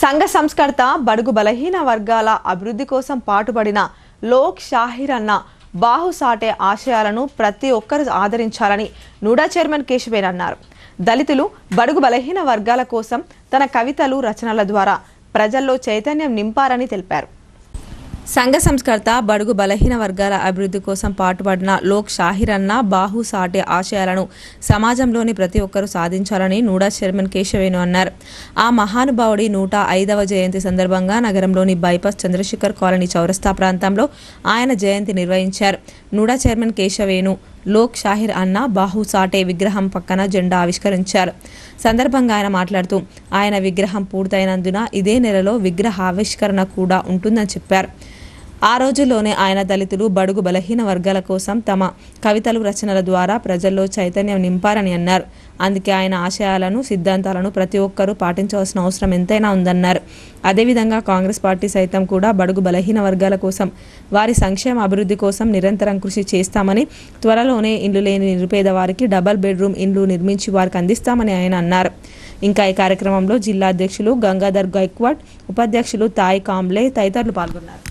సంఘ సంస్కర్త బడుగు బలహీన వర్గాల అభివృద్ధి కోసం పాటుపడిన లోక్ షాహిర్ అన్న బాహుసాటే ఆశయాలను ప్రతి ఒక్కరు ఆదరించాలని నూడా చైర్మన్ కేశవేన్ అన్నారు. దళితులు బడుగు బలహీన వర్గాల కోసం తన కవితలు రచనల ద్వారా ప్రజల్లో చైతన్యం నింపారని తెలిపారు. సంఘ సంస్కర్త బడుగు బలహీన వర్గాల అభివృద్ధి కోసం పాటుపడిన లోక్ షాహిర్ అన్న బాహు సాటే ఆశయాలను సమాజంలోని ప్రతి ఒక్కరూ సాధించాలని నూడా చైర్మన్ కేశవేణు అన్నారు. ఆ మహానుభావుడి నూట ఐదవ జయంతి సందర్భంగా నగరంలోని బైపాస్ చంద్రశేఖర్ కాలనీ చౌరస్తా ప్రాంతంలో ఆయన జయంతి నిర్వహించారు. నూడా చైర్మన్ కేశవేణు లోక్ షాహిర్ అన్న బాహు సాటే విగ్రహం పక్కన జెండా ఆవిష్కరించారు. సందర్భంగా ఆయన మాట్లాడుతూ ఆయన విగ్రహం పూర్తయినందున ఇదే నెలలో విగ్రహ ఆవిష్కరణ కూడా ఉంటుందని చెప్పారు. ఆ రోజుల్లోనే ఆయన దళితులు బడుగు బలహీన వర్గాల కోసం తమ కవితలు రచనల ద్వారా ప్రజల్లో చైతన్యం నింపారని అన్నారు. అందుకే ఆయన ఆశయాలను సిద్ధాంతాలను ప్రతి ఒక్కరూ పాటించవలసిన అవసరం ఎంతైనా ఉందన్నారు. అదేవిధంగా కాంగ్రెస్ పార్టీ సైతం కూడా బడుగు బలహీన వర్గాల కోసం వారి సంక్షేమ అభివృద్ధి కోసం నిరంతరం కృషి చేస్తామని త్వరలోనే ఇండ్లు లేని నిరుపేద వారికి డబల్ బెడ్రూమ్ ఇండ్లు నిర్మించి వారికి అందిస్తామని ఆయన అన్నారు. ఇంకా ఈ కార్యక్రమంలో జిల్లా అధ్యక్షులు గంగాధర్ గైక్వాడ్ ఉపాధ్యక్షులు తాయ్ కాంబ్లే తదితరులు పాల్గొన్నారు.